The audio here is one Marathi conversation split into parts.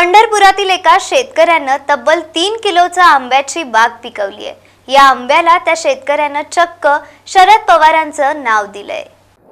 पंढरपुरातील एका शेतकऱ्यानं तब्बल तीन किलोचा आंब्याची बाग पिकवली आहे या आंब्याला त्या शेतकऱ्यानं चक्क शरद पवारांचं नाव दिलंय.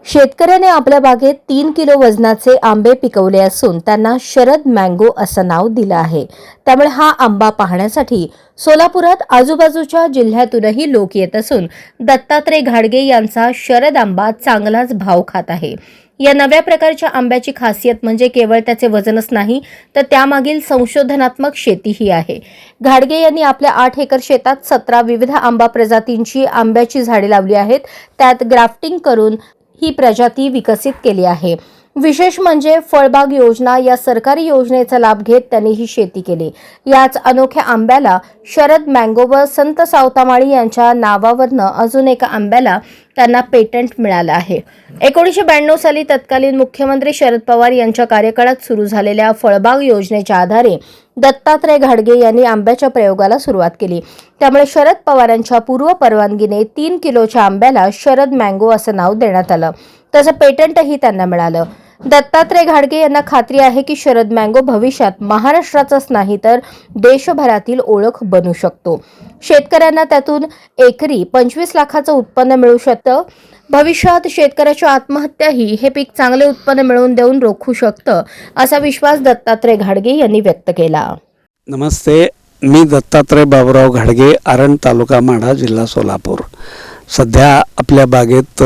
शेतकऱ्याने आपल्या बागेत तीन किलो वजनाचे आंबे पिकवले असून त्यांना शरद मँगो असं नाव दिलं आहे. त्यामुळे हा आंबा पाहण्यासाठी सोलापुरात आजूबाजूच्या जिल्ह्यातूनही लोक येत असून दत्तात्रय घाडगे यांचा शरद आंबा चांगलाच भाव खात आहे. या नव्या प्रकारच्या आंब्याची खासियत म्हणजे केवळ त्याचे वजनच नाही तर त्यामागील संशोधनात्मक शेतीही आहे. घाडगे यांनी आपल्या आठ एकर शेतात सतरा विविध आंबा प्रजातींची आंब्याची झाडे लावली आहेत. त्यात ग्राफ्टिंग करून ही प्रजाती विकसित केली आहे. विशेष म्हणजे फळबाग योजना या सरकारी योजनेचा लाभ घेत त्यांनी ही शेती केली. याच अनोख्या आंब्याला शरद मँगो व संत सावतामाळी यांच्या नावावरनं अजून एका आंब्याला त्यांना पेटंट मिळालं आहे. एकोणीसशे ब्याण्णव साली तत्कालीन मुख्यमंत्री शरद पवार यांच्या कार्यकाळात सुरू झालेल्या फळबाग योजनेच्या आधारे दत्तात्रय घाडगे यांनी आंब्याच्या प्रयोगाला सुरुवात केली. त्यामुळे शरद पवारांच्या पूर्व परवानगीने तीन किलोच्या आंब्याला शरद मँगो असं नाव देण्यात आलं. त्याचं पेटंटही त्यांना मिळालं. दत्तात्रय घाडगे यांना खात्री आहे की शरद मँगो भविष्यात महाराष्ट्राचाच नाही तर देशभरातील ओळख बनू शकतो. शेतकऱ्यांना त्यातून एकरी पंचवीस लाखाचं उत्पन्न मिळू शकतं. भविष्यात शेतकऱ्याच्या आत्महत्याही हे पीक चांगले उत्पन्न मिळवून देऊन रोखू शकतं असा विश्वास दत्तात्रय घाडगे यांनी व्यक्त केला. नमस्ते मी दत्तात्रय बाबुराव घाडगे आरण तालुका माढा जिल्हा सोलापूर. सध्या आपल्या बागेत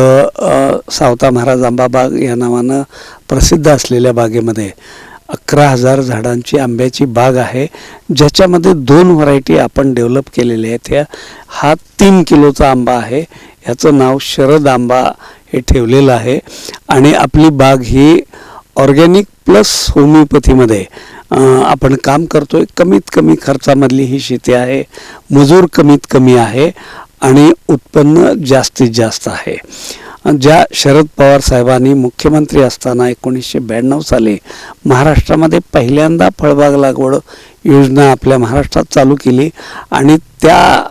सावता महाराज आंबा बाग या नावानं प्रसिद्ध असलेल्या बागेमध्ये अकरा हजार झाडांची आंब्याची बाग आहे ज्याच्यामध्ये दोन व्हरायटी आपण डेव्हलप केलेल्या आहेत. ह्या हा तीन किलोचा आंबा आहे. ह्याचं नाव शरद आंबा हे ठेवलेलं आहे. आणि आपली बाग ही ऑर्गॅनिक प्लस होमिओपॅथीमध्ये आपण काम करतो आहे कमीत कमी खर्चामधली ही शेती आहे. मजूर कमीत कमी आहे. आणि उत्पन्न जास्तीत जास्त आहे. ज्या शरद पवार साहेबांनी मुख्यमंत्री असताना एकोणीसशे ब्याण्णव साली महाराष्ट्रामध्ये पहिल्यांदा फळबाग लागवड योजना आपल्या महाराष्ट्रात चालू केली आणि त्या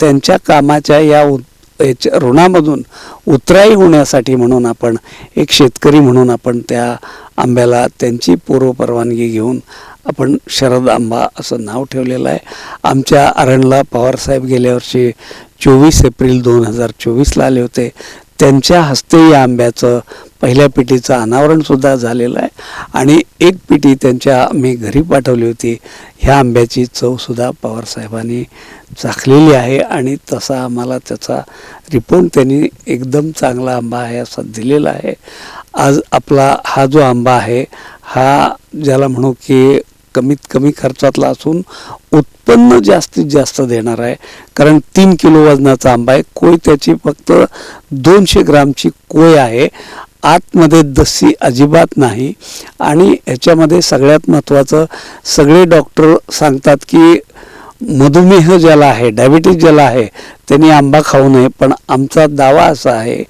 त्यांच्या कामाच्या या उत- याच्या ऋणामधून उतराई होण्यासाठी म्हणून आपण एक शेतकरी म्हणून आपण त्या आंब्याला त्यांची पूर्वपरवानगी घेऊन आपण शरद आंबा असं नाव ठेवलेलं आहे. आमच्या अरणला पवारसाहेब गेल्या वर्षी चोवीस एप्रिल दोन हजार चोवीसला आले होते. त्यांच्या हस्ते या आंब्याचं पहिल्या पिटीचं अनावरणसुद्धा झालेलं आहे. आणि एक पेटी त्यांच्या मी घरी पाठवली होती. ह्या आंब्याची चवसुद्धा पवारसाहेबांनी चाखलेली आहे आणि तसा आम्हाला त्याचा रिपोर्ट त्यांनी एकदम चांगला आंबा आहे असा दिलेला आहे. आज आपला हा जो आंबा आहे हा ज्याला म्हणू की कमीत कमी खर्चातला असून उत्पन्न जास्तीत जास्त देणार आहे. कारण तीन किलो वजनाचा आंबा आहे. कोय त्याची फक्त दोनशे ग्रामची कोय आहे. आतमध्ये दस्सी अजिबात नाही. आणि ह्याच्यामध्ये सगळ्यात महत्त्वाचं सगळे डॉक्टर सांगतात की मधुमेह ज्याला आहे डायबिटीज ज्याला आहे त्यांनी आंबा खाऊ नये. पण आमचा दावा असा आहे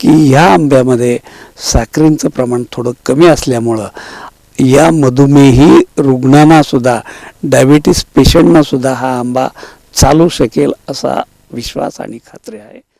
की ह्या आंब्यामध्ये साखरेंचं प्रमाण थोडं कमी असल्यामुळं या मधुमेही रुग्णांनासुद्धा डायबिटीस पेशंटनासुद्धा हा आंबा चालू शकेल असा विश्वास आणि खात्री आहे.